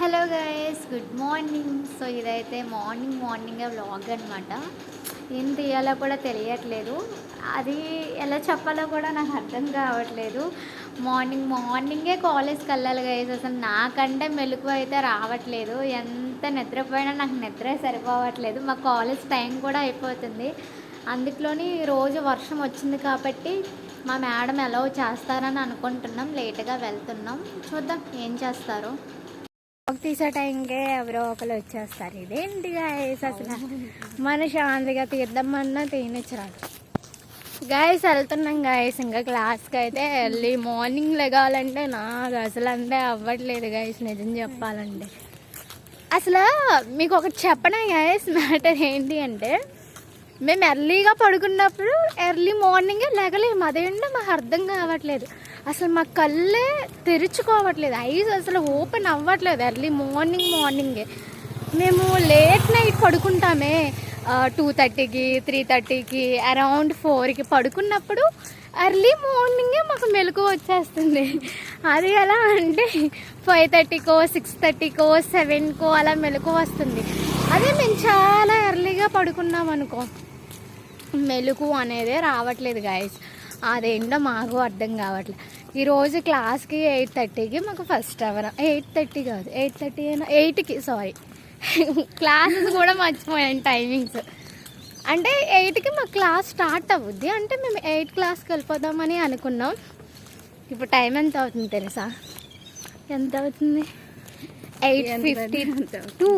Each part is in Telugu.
Hello guys good morning. So ఇదైతే మార్నింగ్ మార్నింగే వ్లాగ్ అనమాట ఏం తీయాలో కూడా తెలియట్లేదు. అది ఎలా చెప్పాలో కూడా నాకు అర్థం కావట్లేదు. మార్నింగ్ మార్నింగే కాలేజ్కి వెళ్ళాలి గైస్. అసలు నాకంటే మెలకు అయితే రావట్లేదు. ఎంత నిద్రపోయినా నాకు నిద్ర సరిపోవట్లేదు. మా కాలేజ్ టైం కూడా అయిపోతుంది. అందులోని రోజు వర్షం వచ్చింది కాబట్టి మా మేడం ఎలా చేస్తారని అనుకుంటున్నాం. లేట్గా వెళ్తున్నాం. చూద్దాం ఏం చేస్తారో. ఒక తీసే టైంకే ఎవరో ఒకరు వచ్చేస్తారు. ఇదేంటి గాయస్ అసలు మన శాంతిగా తీద్దామన్నా తీయనిచ్చరాడు గాయస్ వెళ్తున్నాం గాయస్ ఇంకా క్లాస్కి అయితే వెళ్ళి మార్నింగ్ లెగాలంటే నాకు అసలు అంటే అవ్వట్లేదు గాయస్ నిజం చెప్పాలంటే. అసలు మీకు ఒకటి చెప్పనే గాయస్ మ్యాటర్ ఏంటి అంటే మేము ఎర్లీగా పడుకున్నప్పుడు ఎర్లీ మార్నింగే లేగలేము. అదేంటో మాకు అర్థం కావట్లేదు. అసలు మా కళ్ళే తెరుచుకోవట్లేదు. ఐస్ అసలు ఓపెన్ అవ్వట్లేదు ఎర్లీ మార్నింగ్ మార్నింగే. మేము లేట్ నైట్ పడుకుంటామే. టూ థర్టీకి త్రీ థర్టీకి అరౌండ్ ఫోర్కి పడుకున్నప్పుడు ఎర్లీ మార్నింగే మాకు మెలకు వచ్చేస్తుంది. అది ఎలా అంటే ఫైవ్ థర్టీకో సిక్స్ థర్టీకో సెవెన్కో అలా మెలకు వస్తుంది. అదే మేము చాలా ఎర్లీగా పడుకున్నాం అనుకో మెలకు అనేదే రావట్లేదు గాయస్ అదేంటో మాకు అర్థం కావట్లేదు ఈరోజు క్లాస్కి ఎయిట్ థర్టీకి మాకు ఫస్ట్ అవర్. ఎయిట్ థర్టీ కాదు ఎయిట్ థర్టీ అయినా ఎయిట్కి సారీ క్లాసెస్ కూడా మర్చిపోయాను టైమింగ్స్ అంటే ఎయిట్కి మా క్లాస్ స్టార్ట్ అవుద్ది. అంటే మేము ఎయిట్ క్లాస్కి వెళ్ళిపోదామని అనుకున్నాం. ఇప్పుడు టైం ఎంత అవుతుంది తెలుసా? ఎంత అవుతుంది? ఎయిట్ ఫిఫ్టీ టూ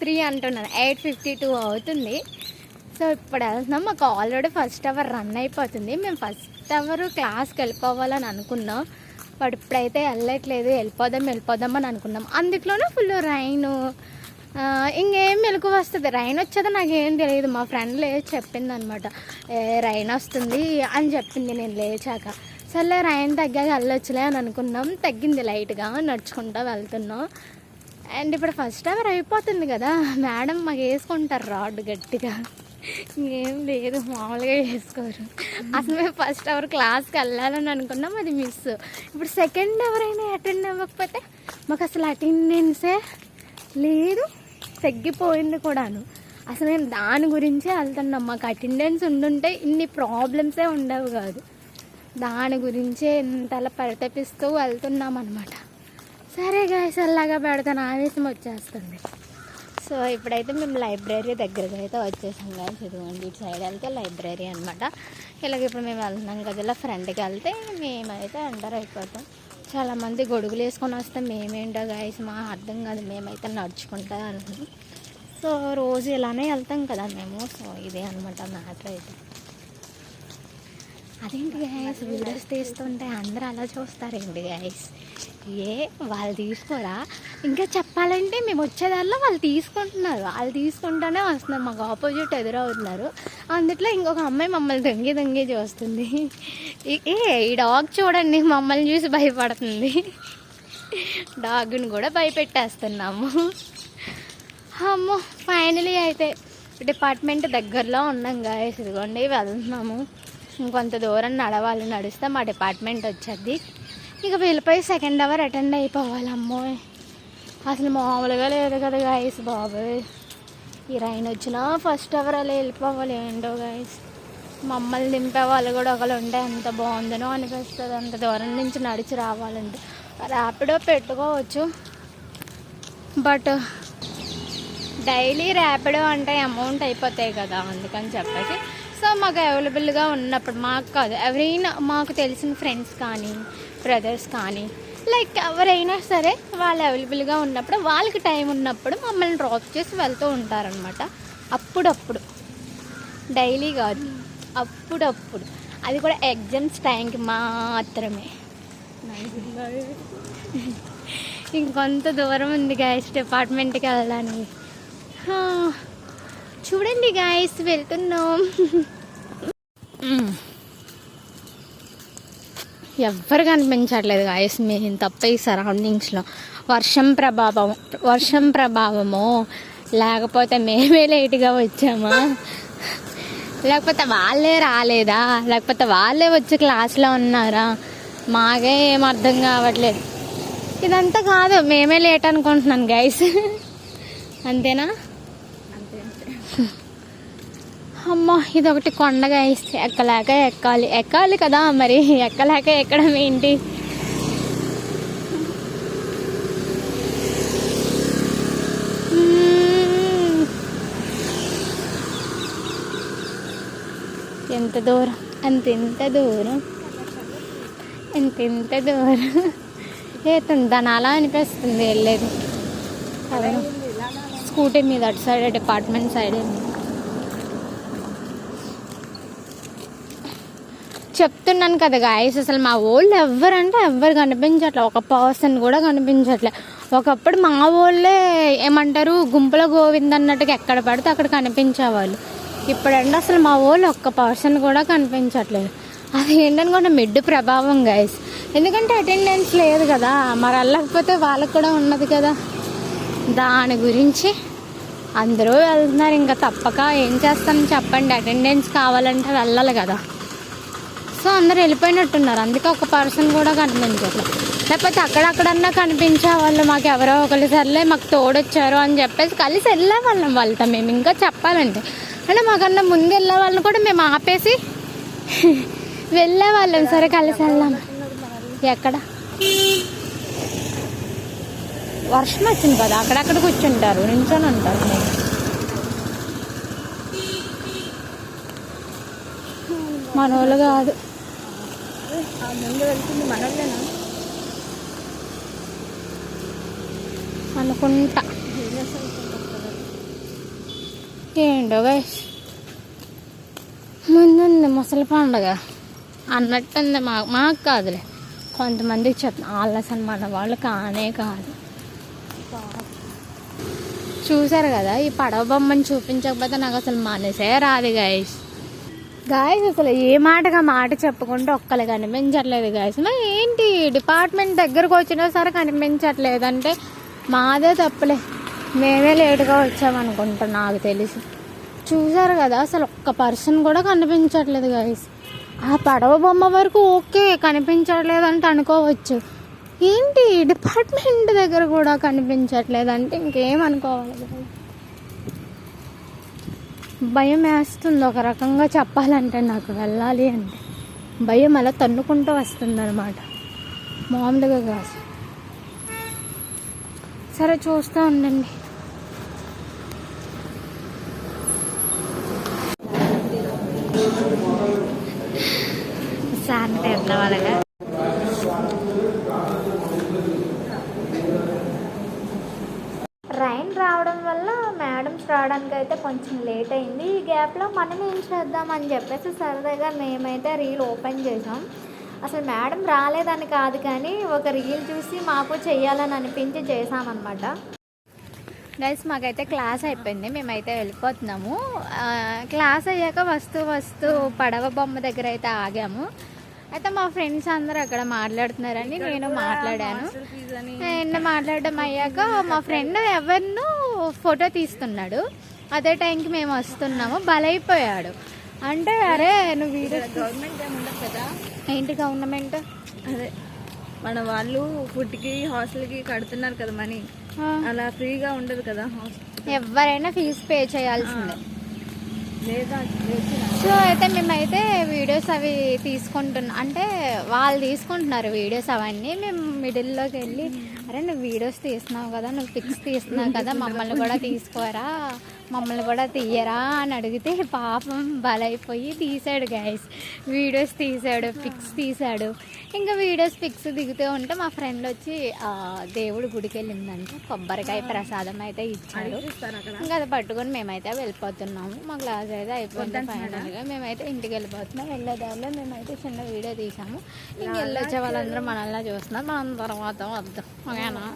త్రీ అంటున్నాను ఎయిట్ ఫిఫ్టీ టూ అవుతుంది. సో ఇప్పుడు వెళ్తున్నాం. మాకు ఆల్రెడీ ఫస్ట్ అవర్ రన్ అయిపోతుంది. మేము ఫస్ట్ అవర్ క్లాస్కి వెళ్ళిపోవాలని అనుకున్నాం. బట్ ఇప్పుడైతే వెళ్ళట్లేదు. వెళ్ళిపోదాం వెళ్ళిపోదాం అని అనుకున్నాం. అందులోనే ఫుల్ రైన్ ఇంకేం మెలకు వస్తుంది? రైన్ వచ్చేది? నాకేం తెలియదు. మా ఫ్రెండ్ లేదు చెప్పింది అనమాట రైన్ వస్తుంది అని చెప్పింది. నేను లేచాక. సర్లే రైన్ తగ్గాక వెళ్ళొచ్చులే అని అనుకున్నాం. తగ్గింది లైట్గా నడుచుకుంటూ వెళ్తున్నాం. అండ్ ఇప్పుడు ఫస్ట్ అవర్ అయిపోతుంది కదా. మేడం మాకు వేసుకుంటారు రాడ్ గట్టిగా. ఏం లేదు మామూలుగా వేసుకోరు అసలు మేము ఫస్ట్ అవర్ క్లాస్కి వెళ్ళాలని అనుకున్నాం అది మిస్ ఇప్పుడు సెకండ్ అవర్ అయినా అటెండ్ అవ్వకపోతే మాకు అసలు అటెండెన్సే లేదు తగ్గిపోయింది కూడాను. అసలు నేను దాని గురించే వెళ్తున్నాం. మాకు అటెండెన్స్ ఉండుంటే ఇన్ని ప్రాబ్లమ్సే ఉండవు కాదు. దాని గురించే ఇంతలా పరితపిస్తూ వెళ్తున్నాం అనమాట సరే గాయస్ అలాగా పెడతాను. ఆవేశం వచ్చేస్తుంది. సో ఇప్పుడైతే మేము లైబ్రరీ దగ్గరకు అయితే వచ్చేసాం కదా ఇదిగోండి ఇటు సైడ్ వెళ్తే లైబ్రరీ అనమాట ఇలాగ ఇప్పుడు మేము వెళ్తున్నాం కదా ఇలా ఫ్రంట్కి వెళ్తే మేమైతే ఎంటర్ అయిపోతాం. చాలామంది గొడుగులు వేసుకొని వస్తే మేమేంటో గాయస్ మా అర్థం కాదు మేమైతే నడుచుకుంటా వెళ్తున్నాం సో రోజు ఇలానే వెళ్తాం కదా మేము. సో ఇదే అనమాట మ్యాటర్ అయితే. అదేంటి గాయస్ వీడియోస్ తీస్తుంటే అందరూ అలా చూస్తారేంటి గాయస్ ఏ వాళ్ళు తీసుకోరా? ఇంకా చెప్పాలంటే మేము వచ్చేదాల్లో వాళ్ళు తీసుకుంటున్నారు. వాళ్ళు తీసుకుంటూనే వస్తున్నారు. మాకు ఆపోజిట్ ఎదురవుతున్నారు అందుట్లో ఇంకొక అమ్మాయి మమ్మల్ని దొంగి దొంగి చూస్తుంది. ఏ ఈ డాగ్ చూడండి. మమ్మల్ని చూసి భయపడుతుంది. డాగ్ని కూడా భయపెట్టేస్తున్నాము. అమ్మో ఫైనలీ అయితే డిపార్ట్మెంట్ దగ్గరలో ఉన్నాం గాయస్ ఇదిగోండి వెళ్తున్నాము. ఇంకొంత దూరం నడవాలి. నడిస్తే మా డిపార్ట్మెంట్ వచ్చేది. ఇక వెళ్ళిపోయి సెకండ్ అవర్ అటెండ్ అయిపోవాలి అమ్మో. అసలు మామూలుగా లేదు కదా గాయస్ బాబోయ్. ఈ రైన్ వచ్చినా ఫస్ట్ అవర్ అలా వెళ్ళిపోవాలి ఏంటో గాయస్ మమ్మల్ని దింపే వాళ్ళు కూడా ఒకళ్ళు ఉంటే ఎంత బాగుందనో అనిపిస్తుంది. అంత దూరం నుంచి నడిచి రావాలంటే. ర్యాపిడో పెట్టుకోవచ్చు. బట్ డైలీ ర్యాపిడో అంటే అమౌంట్ అయిపోతాయి కదా అందుకని చెప్పేసి సో మాకు అవైలబుల్గా ఉన్నప్పుడు మాకు కాదు ఎవరైనా మాకు తెలిసిన ఫ్రెండ్స్ కానీ బ్రదర్స్ కానీ లైక్ ఎవరైనా సరే వాళ్ళు అవైలబుల్గా ఉన్నప్పుడు వాళ్ళకి టైం ఉన్నప్పుడు మమ్మల్ని డ్రాప్ చేసి వెళ్తూ ఉంటారనమాట అప్పుడప్పుడు. డైలీ కాదు. అప్పుడప్పుడు. అది కూడా ఎగ్జామ్స్ టైంకి మాత్రమే. ఇంకొంత దూరం ఉంది గాయస్ డిపార్ట్మెంట్కి వెళ్ళడానికి. చూడండి గాయస్ వెళ్తున్నాం. ఎవ్వరు కనిపించట్లేదు గాయస్ మేము తప్ప ఈ సరౌండింగ్స్లో వర్షం ప్రభావం వర్షం ప్రభావమో లేకపోతే మేమే లేట్గా వచ్చామా? లేకపోతే వాళ్ళే రాలేదా? లేకపోతే వాళ్ళే వచ్చి క్లాస్లో ఉన్నారా? మాకే ఏం అర్థం కావట్లేదు. ఇదంతా కాదు మేమే లేట్ అనుకుంటున్నాను గైస్ అంతేనా? అంతే అంతే. అమ్మో ఇది ఒకటి కొండగా వేస్తే ఎక్కలేక ఎక్కాలి. ఎక్కాలి కదా మరి. ఎక్కలేక ఎక్కడం ఏంటి? ఎంత దూరం? అంత ఇంత దూరం. ఎంత ఇంత దూరం. ఏ తుందనాలా అనిపిస్తుంది వెళ్ళేది. స్కూటీ మీద అటు సైడ్ డిపార్ట్మెంట్ సైడ్ చెప్తున్నాను కదా గాయస్ అసలు మా వాళ్ళు ఎవ్వరంటే ఎవ్వరు కనిపించట్లే. ఒక పర్సన్ కూడా కనిపించట్లే. ఒకప్పుడు మా వాళ్ళే ఏమంటారు? గుంపుల గోవింద్ అన్నట్టుగా ఎక్కడ పడితే అక్కడ కనిపించేవాళ్ళు. ఇప్పుడంటే అసలు మా వాళ్ళు ఒక్క పర్సన్ కూడా కనిపించట్లేదు. అది ఏంటనుకుంటే మిడ్ ప్రభావం గాయస్ ఎందుకంటే అటెండెన్స్ లేదు కదా. మరి వెళ్ళకపోతే వాళ్ళకి కూడా ఉన్నది కదా. దాని గురించి అందరూ వెళ్తున్నారు. ఇంకా తప్పక ఏం చేస్తాను చెప్పండి. అటెండెన్స్ కావాలంటే వెళ్ళాలి కదా. సో అందరు వెళ్ళిపోయినట్టున్నారు. అందుకే ఒక పర్సన్ కూడా కనిపించట్లేదు లేకపోతే అక్కడక్కడన్నా కనిపించే వాళ్ళు మాకు ఎవరో ఒకరు సర్లే మాకు తోడొచ్చారు అని చెప్పేసి కలిసి వెళ్ళే వాళ్ళం వాళ్ళతో. మేము ఇంకా చెప్పాలంటే. అంటే మాకన్నా ముందు వెళ్ళే వాళ్ళని కూడా మేము ఆపేసి వెళ్ళే వాళ్ళం సరే కలిసి వెళ్దాం. ఎక్కడ? వర్షం వచ్చింది కదా అక్కడక్కడ కూర్చుంటారు. నించొని ఉంటారు మీరు. మనోళ్ళు కాదు. ఆ ముందు వెళ్తుంది మనల్లేనా అనుకుంటా. ఏంటో గైస్ ముందుంది ముసలి పండుగ. అన్నట్టుంది మా మాకు కాదులే. కొంతమందికి చెప్తాను వాళ్ళ అసలు మన వాళ్ళు కానే కాదు. చూసారు కదా ఈ పడవ బొమ్మని చూపించకపోతే నాకు అసలు మనసే రాదు గాయస్ గాయస్ అసలు ఏ మాటగా మాట చెప్పుకుంటే ఒక్కరు కనిపించట్లేదు గాయస్ మరి ఏంటి? డిపార్ట్మెంట్ దగ్గరకు వచ్చినా సరే కనిపించట్లేదు. అంటే మాదే తప్పులే. మేమే లేటుగా వచ్చామనుకుంటా నాకు తెలిసి. చూసారు కదా అసలు ఒక్క పర్సన్ కూడా కనిపించట్లేదు గాయస్ ఆ పడవ బొమ్మ వరకు ఓకే కనిపించట్లేదు అంటే అనుకోవచ్చు. ఏంటి? డిపార్ట్మెంట్ దగ్గర కూడా కనిపించట్లేదు అంటే ఇంకేం అనుకోవాలి? భయం వేస్తుంది. ఒక రకంగా చెప్పాలంటే నాకు వెళ్ళాలి అంటే. భయం అలా తన్నుకుంటూ వస్తుంది అనమాట మామూలుగా కాదు. సరే చూస్తూ ఉండండి. సాయంత్రం ఎట్లా వాళ్ళగా? ట్రైన్ రావడం వల్ల మేడమ్స్ రావడానికి అయితే కొంచెం లేట్ అయింది. ఈ గ్యాప్లో మనం ఏం చేద్దామని చెప్పేసి సరదాగా మేమైతే రీల్ ఓపెన్ చేసాం అసలు మేడం రాలేదని కాదు కానీ ఒక రీల్ చూసి మాకు చేయాలని అనిపించి చేసామన్నమాట గైస్ మాకైతే క్లాస్ అయిపోయింది. మేమైతే వెళ్ళిపోతున్నాము. క్లాస్ అయ్యాక వస్తూ వస్తూ పడవ బొమ్మ దగ్గర అయితే ఆగాము. అయితే మా ఫ్రెండ్స్ అందరూ అక్కడ మాట్లాడుతున్నారని నేను మాట్లాడాను. ఫీజు అని నేను మాట్లాడడం అయ్యాక మా ఫ్రెండ్ ఎవరినో ఫోటో తీస్తున్నాడు. అదే టైంకి మేము వస్తున్నాము. బలైపోయాడు. అంటే అరే నువ్వు వీడియో గవర్నమెంట్ కదా? ఏంటి గవర్నమెంట్? అదే మన వాళ్ళు ఫుడ్కి హాస్టల్కి కడుతున్నారు కదా మనీ. అలా ఫ్రీగా ఉండదు కదా ఎవరైనా ఫీజు పే చేయాల్సిందే. సో అయితే మేమైతే వీడియోస్ అవి తీసుకుంటున్నాం అంటే వాళ్ళు తీసుకుంటున్నారు వీడియోస్ అవన్నీ. మేము మిడిల్లోకి వెళ్ళి అరే నువ్వు వీడియోస్ తీస్తున్నావు కదా నువ్వు పిక్స్ తీస్తున్నావు కదా మమ్మల్ని కూడా తీసుకోరా? మమ్మల్ని కూడా తీయరా అని అడిగితే పాపం బలైపోయి తీసాడు గైస్ వీడియోస్ తీసాడు పిక్స్ తీసాడు. ఇంకా వీడియోస్ పిక్స్ దిగుతూ ఉంటే మా ఫ్రెండ్ వచ్చి దేవుడు గుడికి వెళ్ళిందంటే. కొబ్బరికాయ ప్రసాదం అయితే ఇచ్చాడు. ఇంకా అది పట్టుకొని మేమైతే వెళ్ళిపోతున్నాము. మా క్లాస్ అయితే అయిపోయింది ఫైనల్గా మేమైతే ఇంటికి వెళ్ళిపోతున్నాం. వెళ్ళే దారిలో మేమైతే చిన్న వీడియో తీసాము. ఇంక వెళ్ళొచ్చే వాళ్ళందరూ మనల్ని చూస్తున్నారు. మనం తర్వాత వద్దాం. ఓకేనా?